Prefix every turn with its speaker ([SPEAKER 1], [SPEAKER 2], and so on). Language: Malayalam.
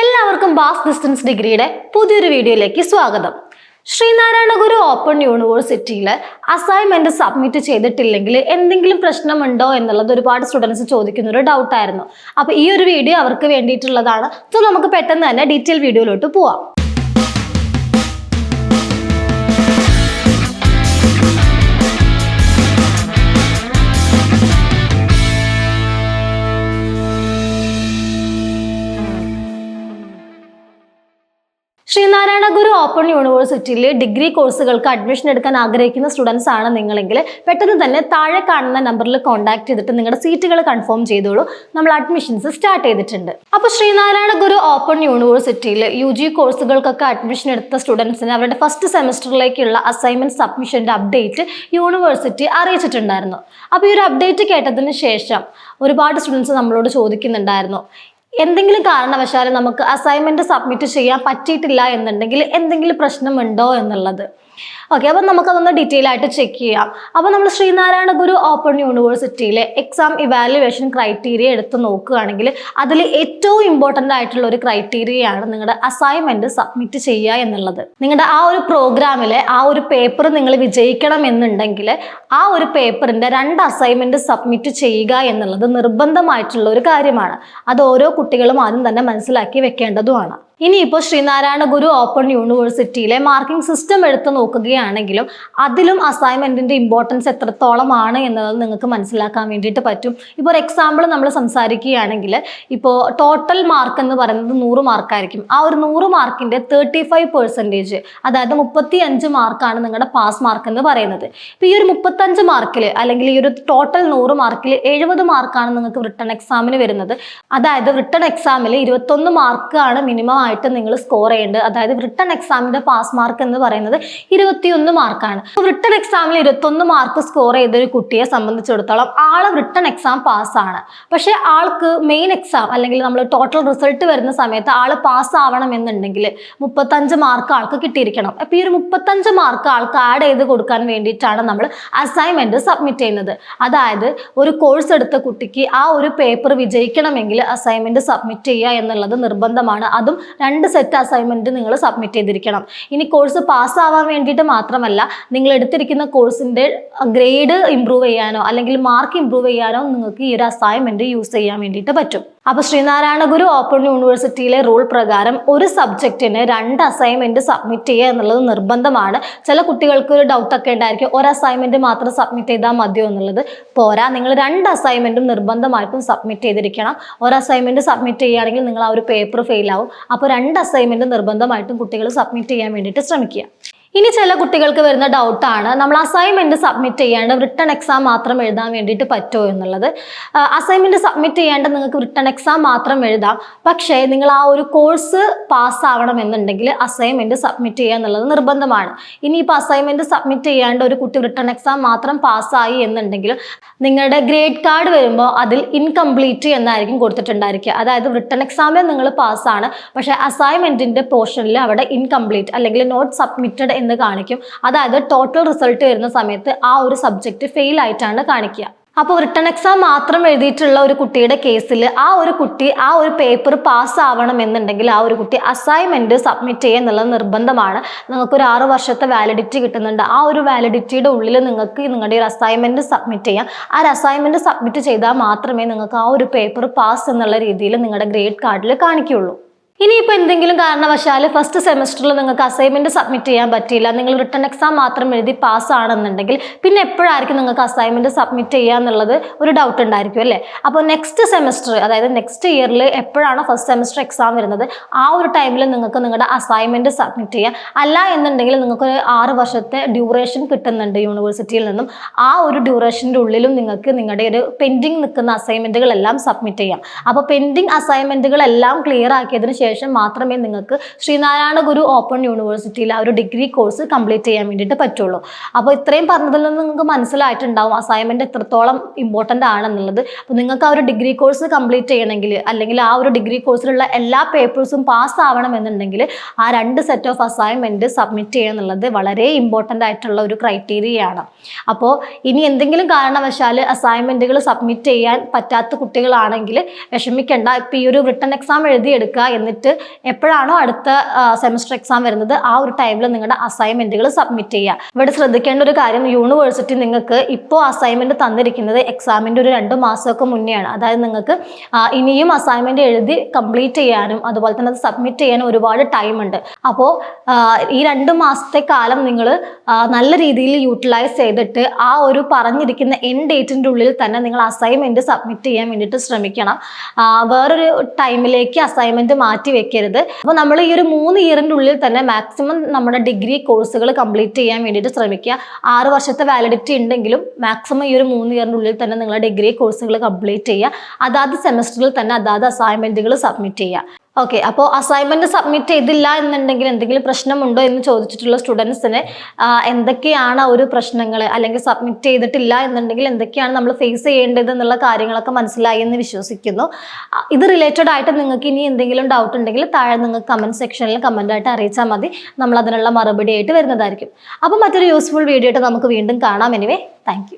[SPEAKER 1] എല്ലാവർക്കും ബാസ് ഡിസ്റ്റൻസ് ഡിഗ്രിയുടെ പുതിയൊരു വീഡിയോയിലേക്ക് സ്വാഗതം. ശ്രീനാരായണ ഗുരു ഓപ്പൺ യൂണിവേഴ്സിറ്റിയിൽ അസൈൻമെന്റ് സബ്മിറ്റ് ചെയ്തിട്ടില്ലെങ്കിൽ എന്തെങ്കിലും പ്രശ്നമുണ്ടോ എന്നുള്ളത് ഒരുപാട് സ്റ്റുഡൻസ് ചോദിക്കുന്ന ഒരു ഡൗട്ടായിരുന്നു അപ്പോൾ ഈ ഒരു വീഡിയോ അവർക്ക് വേണ്ടിയിട്ടുള്ളതാണ്. സോ നമുക്ക് പെട്ടെന്ന് തന്നെ ഡീറ്റെയിൽ വീഡിയോയിലോട്ട് പോവാം. ശ്രീനാരായണ ഗുരു ഓപ്പൺ യൂണിവേഴ്സിറ്റിയിൽ ഡിഗ്രി കോഴ്സുകൾക്ക് അഡ്മിഷൻ എടുക്കാൻ ആഗ്രഹിക്കുന്ന സ്റ്റുഡൻസ് ആണ് നിങ്ങളെങ്കിൽ പെട്ടെന്ന് തന്നെ താഴെ കാണുന്ന നമ്പറിൽ കോൺടാക്ട് ചെയ്തിട്ട് നിങ്ങളുടെ സീറ്റുകൾ കൺഫേം ചെയ്തോളൂ. നമ്മൾ അഡ്മിഷൻസ് സ്റ്റാർട്ട് ചെയ്തിട്ടുണ്ട്. അപ്പോൾ ശ്രീനാരായണ ഗുരു ഓപ്പൺ യൂണിവേഴ്സിറ്റിയിൽ യു ജി കോഴ്സുകൾക്കൊക്കെ അഡ്മിഷൻ എടുത്ത സ്റ്റുഡൻസിന് അവരുടെ ഫസ്റ്റ് സെമസ്റ്ററിലേക്കുള്ള അസൈൻമെന്റ് സബ്മിഷന്റെ അപ്ഡേറ്റ് യൂണിവേഴ്സിറ്റി അറിയിച്ചിട്ടുണ്ടായിരുന്നു. അപ്പോൾ ഈ ഒരു അപ്ഡേറ്റ് കേട്ടതിന് ശേഷം ഒരുപാട് സ്റ്റുഡൻസ് നമ്മളോട് ചോദിക്കുന്നുണ്ടായിരുന്നു. എന്തെങ്കിലും കാരണവശാലും നമുക്ക് അസൈൻമെന്റ് സബ്മിറ്റ് ചെയ്യാൻ പറ്റിയിട്ടില്ല എന്നുണ്ടെങ്കിൽ എന്തെങ്കിലും പ്രശ്നമുണ്ടോ എന്നുള്ളത്. ഓക്കെ അപ്പം നമുക്കതൊന്ന് ഡീറ്റെയിൽ ആയിട്ട് ചെക്ക് ചെയ്യാം. അപ്പോൾ നമ്മൾ ശ്രീനാരായണ ഗുരു ഓപ്പൺ യൂണിവേഴ്സിറ്റിയിലെ എക്സാം ഇവാലുവേഷൻ ക്രൈറ്റീരിയ എടുത്ത് നോക്കുകയാണെങ്കിൽ അതിൽ ഏറ്റവും ഇമ്പോർട്ടന്റ് ആയിട്ടുള്ള ഒരു ക്രൈറ്റീരിയയാണ് നിങ്ങളുടെ അസൈൻമെന്റ് സബ്മിറ്റ് ചെയ്യുക എന്നുള്ളത്. നിങ്ങളുടെ ആ ഒരു പ്രോഗ്രാമിലെ ആ ഒരു പേപ്പർ നിങ്ങൾ വിജയിക്കണം എന്നുണ്ടെങ്കിൽ ആ ഒരു പേപ്പറിന്റെ രണ്ട് അസൈൻമെന്റ് സബ്മിറ്റ് ചെയ്യുക എന്നുള്ളത് നിർബന്ധമായിട്ടുള്ള ഒരു കാര്യമാണ്. അത് ഓരോ കുട്ടികളും ആദ്യം തന്നെ മനസ്സിലാക്കി വെക്കേണ്ടതുമാണ്. ഇനിയിപ്പോൾ ശ്രീനാരായണ ഗുരു ഓപ്പൺ യൂണിവേഴ്സിറ്റിയിലെ മാർക്കിംഗ് സിസ്റ്റം എടുത്തു നോക്കുകയാണെങ്കിലും അതിലും അസൈൻമെന്റിന്റെ ഇമ്പോർട്ടൻസ് എത്രത്തോളമാണ് എന്നത് നിങ്ങൾക്ക് മനസ്സിലാക്കാൻ വേണ്ടിയിട്ട് പറ്റും. ഇപ്പോൾ ഒരു എക്സാമ്പിൾ നമ്മൾ സംസാരിക്കുകയാണെങ്കിൽ ഇപ്പോൾ ടോട്ടൽ മാർക്ക് എന്ന് പറയുന്നത് നൂറ് മാർക്കായിരിക്കും ആ ഒരു നൂറ് മാർക്കിന്റെ തേർട്ടി ഫൈവ് പെർസെന്റേജ് അതായത് മുപ്പത്തി അഞ്ച് മാർക്കാണ് നിങ്ങളുടെ പാസ് മാർക്ക് എന്ന് പറയുന്നത്. ഇപ്പോൾ ഈ ഒരു മുപ്പത്തഞ്ച് മാർക്കിൽ അല്ലെങ്കിൽ ഈ ഒരു ടോട്ടൽ നൂറ് മാർക്കിൽ എഴുപത് മാർക്കാണ് നിങ്ങൾക്ക് റിട്ടേൺ എക്സാമിന് വരുന്നത്. അതായത് റിട്ടേൺ എക്സാമിൽ ഇരുപത്തൊന്ന് മാർക്കാണ് മിനിമം ആയിട്ട് നിങ്ങൾ സ്കോർ ചെയ്യേണ്ടത്. അതായത് റിട്ടേൺ എക്സാമിന്റെ പാസ് മാർക്ക് എന്ന് പറയുന്നത് ഇരുപത്തിയൊന്ന് മാർക്കാണ് റിട്ടേൺ എക്സാമിൽ ഇരുപത്തൊന്ന് മാർക്ക് സ്കോർ ചെയ്ത ഒരു കുട്ടിയെ സംബന്ധിച്ചിടത്തോളം ആൾ റിട്ടേൺ എക്സാം പാസ്സാണ് പക്ഷേ ആൾക്ക് മെയിൻ എക്സാം അല്ലെങ്കിൽ നമ്മൾ ടോട്ടൽ റിസൾട്ട് വരുന്ന സമയത്ത് ആൾ പാസ് ആവണം എന്നുണ്ടെങ്കിൽ മുപ്പത്തഞ്ച് മാർക്ക് ആൾക്ക് കിട്ടിയിരിക്കണം. അപ്പോൾ ഈ ഒരു മുപ്പത്തഞ്ച് മാർക്ക് ആൾക്ക് ആഡ് ചെയ്ത് കൊടുക്കാൻ വേണ്ടിയിട്ടാണ് നമ്മൾ അസൈൻമെന്റ് സബ്മിറ്റ് ചെയ്യുന്നത്. അതായത് ഒരു കോഴ്സ് എടുത്ത കുട്ടിക്ക് ആ ഒരു പേപ്പർ വിജയിക്കണമെങ്കിൽ അസൈൻമെന്റ് സബ്മിറ്റ് ചെയ്യുക എന്നുള്ളത് നിർബന്ധമാണ്. അതും രണ്ട് സെറ്റ് അസൈൻമെന്റ് നിങ്ങൾ സബ്മിറ്റ് ചെയ്തിരിക്കണം. ഇനി കോഴ്സ് പാസ്സാവാൻ വേണ്ടിയിട്ട് മാത്രമല്ല നിങ്ങൾ എടുത്തിരിക്കുന്ന കോഴ്സിന്റെ ഗ്രേഡ് ഇമ്പ്രൂവ് ചെയ്യാനോ അല്ലെങ്കിൽ മാർക്ക് ഇമ്പ്രൂവ് ചെയ്യാനോ നിങ്ങൾക്ക് ഈ ഒരു അസൈൻമെന്റ് യൂസ് ചെയ്യാൻ വേണ്ടിയിട്ട് പറ്റും. അപ്പോൾ ശ്രീനാരായണ ഗുരു ഓപ്പൺ യൂണിവേഴ്സിറ്റിയിലെ റൂൾ പ്രകാരം ഒരു സബ്ജക്റ്റിന് രണ്ട് അസൈൻമെന്റ് സബ്മിറ്റ് ചെയ്യുക എന്നുള്ളത് നിർബന്ധമാണ്. ചില കുട്ടികൾക്ക് ഒരു ഡൗട്ട് ഒക്കെ ഉണ്ടായിരിക്കും. ഒരു അസൈൻമെന്റ് മാത്രം സബ്മിറ്റ് ചെയ്താൽ മതിയോ എന്നുള്ളത് പോരാ. നിങ്ങൾ രണ്ട് അസൈൻമെന്റും നിർബന്ധമായിട്ടും സബ്മിറ്റ് ചെയ്തിരിക്കണം. ഒരു അസൈൻമെന്റ് സബ്മിറ്റ് ചെയ്യുകയാണെങ്കിൽ നിങ്ങൾ ആ ഒരു പേപ്പർ ഫെയിൽ ആവും. അപ്പോൾ രണ്ട് അസൈൻമെന്റ് നിർബന്ധമായിട്ടും കുട്ടികൾ സബ്മിറ്റ് ചെയ്യാൻ വേണ്ടിയിട്ട് ശ്രമിക്കുക. ഇനി ചില കുട്ടികൾക്ക് വരുന്ന ഡൗട്ടാണ് നമ്മൾ അസൈൻമെന്റ് സബ്മിറ്റ് ചെയ്യാണ്ട് റിട്ടേൺ എക്സാം മാത്രം എഴുതാൻ വേണ്ടിയിട്ട് പറ്റുമോ എന്നുള്ളത്. അസൈൻമെന്റ് സബ്മിറ്റ് ചെയ്യാണ്ട് നിങ്ങൾക്ക് റിട്ടേൺ എക്സാം മാത്രം എഴുതാം. പക്ഷേ നിങ്ങൾ ആ ഒരു കോഴ്സ് പാസ്സാവണം എന്നുണ്ടെങ്കിൽ അസൈൻമെന്റ് സബ്മിറ്റ് ചെയ്യുക എന്നുള്ളത് നിർബന്ധമാണ്. ഇനിയിപ്പോൾ അസൈൻമെന്റ് സബ്മിറ്റ് ചെയ്യാണ്ട് ഒരു കുട്ടി റിട്ടേൺ എക്സാം മാത്രം പാസ്സായി എന്നുണ്ടെങ്കിൽ നിങ്ങളുടെ ഗ്രേഡ് കാർഡ് വരുമ്പോൾ അതിൽ ഇൻകംപ്ലീറ്റ് എന്നായിരിക്കും കൊടുത്തിട്ടുണ്ടായിരിക്കുക. അതായത് റിട്ടേൺ എക്സാമിൽ നിങ്ങൾ പാസ്സാണ് പക്ഷേ അസൈൻമെന്റിന്റെ പോർഷനിൽ അവിടെ ഇൻകംപ്ലീറ്റ് അല്ലെങ്കിൽ നോട്ട് സബ്മിറ്റഡ് എന്ന് കാണിക്കും. അതായത് ടോട്ടൽ റിസൾട്ട് വരുന്ന സമയത്ത് ആ ഒരു സബ്ജക്റ്റ് ഫെയിൽ ആയിട്ടാണ് കാണിക്കുക. അപ്പോൾ റിട്ടേൺ എക്സാം മാത്രം എഴുതിയിട്ടുള്ള ഒരു കുട്ടിയുടെ കേസിൽ ആ ഒരു കുട്ടി ആ ഒരു പേപ്പർ പാസ് ആവണമെന്നുണ്ടെങ്കിൽ ആ ഒരു കുട്ടി അസൈൻമെന്റ് സബ്മിറ്റ് ചെയ്യുക എന്നുള്ളത് നിർബന്ധമാണ്. നിങ്ങൾക്ക് ഒരു ആറ് വർഷത്തെ വാലിഡിറ്റി കിട്ടുന്നുണ്ട്. ആ ഒരു വാലിഡിറ്റിയുടെ ഉള്ളിൽ നിങ്ങൾക്ക് നിങ്ങളുടെ ഒരു അസൈൻമെന്റ് സബ്മിറ്റ് ചെയ്യാം. ആ ഒരു അസൈൻമെന്റ് സബ്മിറ്റ് ചെയ്താൽ മാത്രമേ നിങ്ങൾക്ക് ആ ഒരു പേപ്പർ പാസ് എന്നുള്ള രീതിയിൽ നിങ്ങളുടെ ഗ്രേഡ് കാർഡിൽ കാണിക്കുള്ളൂ ഇനിയിപ്പോൾ എന്തെങ്കിലും കാരണവശാൽ ഫസ്റ്റ് സെമസ്റ്ററിൽ നിങ്ങൾക്ക് അസൈൻമെന്റ് സബ്മിറ്റ് ചെയ്യാൻ പറ്റിയില്ല നിങ്ങൾ റിട്ടേൺ എക്സാം മാത്രം എഴുതി പാസ് ആണെന്നുണ്ടെങ്കിൽ പിന്നെ എപ്പോഴായിരിക്കും നിങ്ങൾക്ക് അസൈൻമെന്റ് സബ്മിറ്റ് ചെയ്യുക എന്നുള്ളത് ഒരു ഡൗട്ട് ഉണ്ടായിരിക്കും അല്ലേ? അപ്പോൾ നെക്സ്റ്റ് സെമസ്റ്റർ അതായത് നെക്സ്റ്റ് ഇയറിൽ എപ്പോഴാണോ ഫസ്റ്റ് സെമസ്റ്റർ എക്സാം വരുന്നത് ആ ഒരു ടൈമിൽ നിങ്ങൾക്ക് നിങ്ങളുടെ അസൈൻമെന്റ് സബ്മിറ്റ് ചെയ്യാം. അല്ല എന്നുണ്ടെങ്കിൽ നിങ്ങൾക്ക് ആറ് വർഷത്തെ ഡ്യൂറേഷൻ കിട്ടുന്നുണ്ട് യൂണിവേഴ്സിറ്റിയിൽ നിന്നും. ആ ഒരു ഡ്യൂറേഷന്റെ ഉള്ളിലും നിങ്ങൾക്ക് നിങ്ങളുടെ ഒരു പെൻഡിങ് നിൽക്കുന്ന അസൈൻമെന്റുകളെല്ലാം സബ്മിറ്റ് ചെയ്യാം. അപ്പോൾ പെൻഡിങ് അസൈൻമെന്റുകളെല്ലാം ക്ലിയർ ആക്കിയതിന് ശേഷം ശേഷം മാത്രമേ നിങ്ങൾക്ക് ശ്രീനാരായണ ഗുരു ഓപ്പൺ യൂണിവേഴ്സിറ്റിയിൽ ആ ഒരു ഡിഗ്രി കോഴ്സ് കംപ്ലീറ്റ് ചെയ്യാൻ വേണ്ടിയിട്ട് പറ്റുള്ളൂ. അപ്പോൾ ഇത്രയും പറഞ്ഞതിൽ നിന്ന് നിങ്ങൾക്ക് മനസ്സിലായിട്ടുണ്ടാവും അസൈൻമെന്റ് എത്രത്തോളം ഇമ്പോർട്ടന്റ് ആണെന്നുള്ളത്. അപ്പോൾ നിങ്ങൾക്ക് ആ ഒരു ഡിഗ്രി കോഴ്സ് കംപ്ലീറ്റ് ചെയ്യണമെങ്കിൽ അല്ലെങ്കിൽ ആ ഒരു ഡിഗ്രി കോഴ്സിലുള്ള എല്ലാ പേപ്പേഴ്സും പാസ് ആവണമെന്നുണ്ടെങ്കിൽ ആ രണ്ട് സെറ്റ് ഓഫ് അസൈൻമെന്റ് സബ്മിറ്റ് ചെയ്യണം എന്നുള്ളത് വളരെ ഇമ്പോർട്ടന്റ് ആയിട്ടുള്ള ഒരു ക്രൈറ്റീരിയയാണ് അപ്പോൾ ഇനി എന്തെങ്കിലും കാരണവശാൽ അസൈൻമെന്റുകൾ സബ്മിറ്റ് ചെയ്യാൻ പറ്റാത്ത കുട്ടികളാണെങ്കിൽ വിഷമിക്കേണ്ട. ഇപ്പം ഈ ഒരു റിട്ടേൺ എക്സാം എഴുതിയെടുക്കുക എന്നിട്ട് എപ്പോഴാണോ അടുത്ത സെമസ്റ്റർ എക്സാം വരുന്നത് ആ ഒരു ടൈമിൽ നിങ്ങളുടെ അസൈൻമെന്റുകൾ സബ്മിറ്റ് ചെയ്യുക. ഇവിടെ ശ്രദ്ധിക്കേണ്ട ഒരു കാര്യം യൂണിവേഴ്സിറ്റി നിങ്ങൾക്ക് ഇപ്പോൾ അസൈൻമെന്റ് തന്നിരിക്കുന്നത് എക്സാമിന്റെ ഒരു രണ്ട് മാസമൊക്കെ മുന്നെയാണ്. അതായത് നിങ്ങൾക്ക് ഇനിയും അസൈൻമെന്റ് എഴുതി കംപ്ലീറ്റ് ചെയ്യാനും അതുപോലെ തന്നെ അത് സബ്മിറ്റ് ചെയ്യാനും ഒരുപാട് ടൈം ഉണ്ട്. അപ്പോൾ ഈ രണ്ട് മാസത്തെ കാലം നിങ്ങൾ നല്ല രീതിയിൽ യൂട്ടിലൈസ് ചെയ്തിട്ട് ആ ഒരു പറഞ്ഞിരിക്കുന്ന എൻ ഡേറ്റിന്റെ ഉള്ളിൽ തന്നെ നിങ്ങൾ അസൈൻമെന്റ് സബ്മിറ്റ് ചെയ്യാൻ വേണ്ടിയിട്ട് ശ്രമിക്കണം. വേറൊരു ടൈമിലേക്ക് അസൈൻമെന്റ് മാറ്റി വെക്കരുത്. അപ്പോൾ നമ്മൾ ഈ ഒരു മൂന്ന് ഇയറിന്റെ ഉള്ളിൽ തന്നെ മാക്സിമം നമ്മുടെ ഡിഗ്രി കോഴ്സുകൾ കംപ്ലീറ്റ് ചെയ്യാൻ വേണ്ടിയിട്ട് ശ്രമിക്കുക. ആറ് വർഷത്തെ വാലിഡിറ്റി ഉണ്ടെങ്കിലും മാക്സിമം ഈ ഒരു മൂന്ന് ഇയറിന്റെ ഉള്ളിൽ തന്നെ നിങ്ങളുടെ ഡിഗ്രി കോഴ്സുകൾ കംപ്ലീറ്റ് ചെയ്യുക. അതാത് സെമസ്റ്ററിൽ തന്നെ അതാത് അസൈൻമെന്റുകൾ സബ്മിറ്റ് ചെയ്യുക. ഓക്കെ അപ്പോൾ അസൈൻമെന്റ് സബ്മിറ്റ് ചെയ്തില്ല എന്നുണ്ടെങ്കിൽ എന്തെങ്കിലും പ്രശ്നമുണ്ടോ എന്ന് ചോദിച്ചിട്ടുള്ള സ്റ്റുഡൻസിന് എന്തൊക്കെയാണ് ഒരു പ്രശ്നങ്ങൾ അല്ലെങ്കിൽ സബ്മിറ്റ് ചെയ്തിട്ടില്ല എന്നുണ്ടെങ്കിൽ എന്തൊക്കെയാണ് നമ്മൾ ഫേസ് ചെയ്യേണ്ടത് എന്നുള്ള കാര്യങ്ങളൊക്കെ മനസ്സിലായി എന്ന് വിശ്വസിക്കുന്നു. ഇത് റിലേറ്റഡ് ആയിട്ട് നിങ്ങൾക്ക് ഇനി എന്തെങ്കിലും ഡൗട്ട് ഉണ്ടെങ്കിൽ താഴെ നിങ്ങൾക്ക് കമന്റ് സെക്ഷനിൽ കമന്റ് ആയിട്ട് അറിയിച്ചാൽ മതി. നമ്മൾ അതിനുള്ള മറുപടി ആയിട്ട് വരുന്നതായിരിക്കും. അപ്പോൾ മറ്റൊരു യൂസ്ഫുൾ വീഡിയോ ആയിട്ട് നമുക്ക് വീണ്ടും കാണാം. Anyway thank